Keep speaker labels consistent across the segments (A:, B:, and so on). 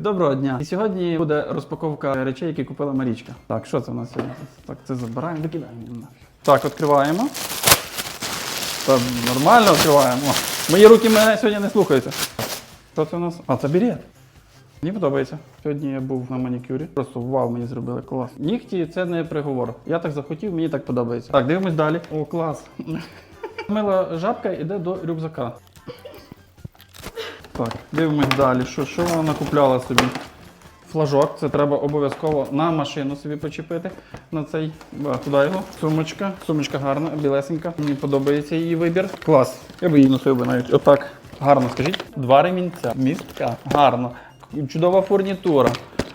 A: Доброго дня. І сьогодні буде розпаковка речей, які купила Марічка. Так, що це в нас сьогодні? Так, це забираємо, викидаємо. Так, відкриваємо. Та нормально відкриваємо. Мої руки мене сьогодні не слухаються. Що це у нас? А, це берет. Мені подобається. Сьогодні я був на манікюрі. Просто вау, мені зробили клас. Нігті це не приговор. Я так захотів, мені так подобається. Так, дивимось далі. О, клас. Мила жабка йде до рюкзака. Так, дивимось далі. Що, що вона накупляла собі? Флажок, це треба обов'язково на машину собі почепити. На цей а, куди його? Сумочка. Сумочка гарна, білесенька. Мені подобається її вибір. Клас. Я би її носив би навіть. Отак. Гарно скажіть. Два ремінця. Містка. Гарно. Чудова фурнітура.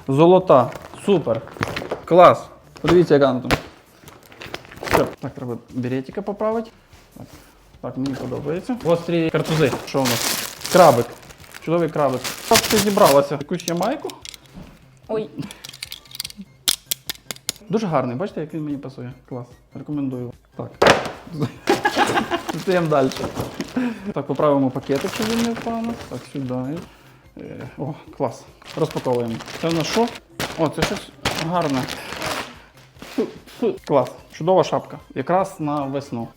A: Золота. Супер. Клас. Подивіться, яка вона там. Все. Так, треба беретика поправити. Так. Так, мені подобається. Гострі картузи. Що у нас? Крабик. Чудовий крабик. Так, ти зібралася. Якусь ще майку.
B: Ой,
A: Дуже гарний, бачите, як він мені пасує. Клас. Рекомендую. Так. Йдемо далі. Так, поправимо пакетик, щоб він не впав. Так, сюди. Е, О, клас. Розпаковуємо. Це у нас що? О, це щось гарне. Клас. Чудова шапка. Якраз на весну.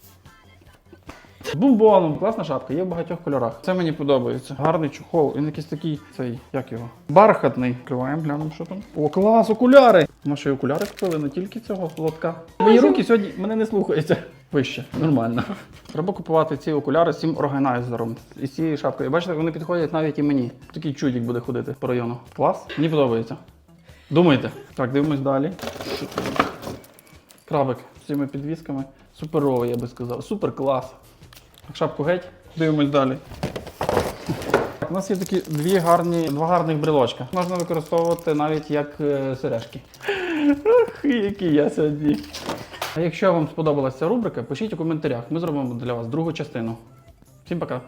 A: Бомбоном, класна шапка, є в багатьох кольорах. Це мені подобається. Гарний чухол. Він якийсь такий, цей, як його? Бархатний. Відкриваємо, глянемо, що там. О, клас, окуляри! Ми ще й окуляри купили, не тільки цього лотка. Мої руки сьогодні мене не слухаються. Вище, нормально. Треба купувати ці окуляри з цим органайзером. І з цією шапкою. Бачите, вони підходять навіть і мені. Такий чудік буде ходити по району. Клас. Мені подобається. Думайте. Так, дивимось далі. Крабик з цими підвісками. Суперовий, я би сказав. Супер клас. Шапку геть, дивимось далі. У нас є такі дві гарні, два гарних брелочка. Можна використовувати навіть як е, сережки. Ах, який я сьогодні. А якщо вам сподобалася ця рубрика, пишіть у коментарях. Ми зробимо для вас другу частину. Всім пока!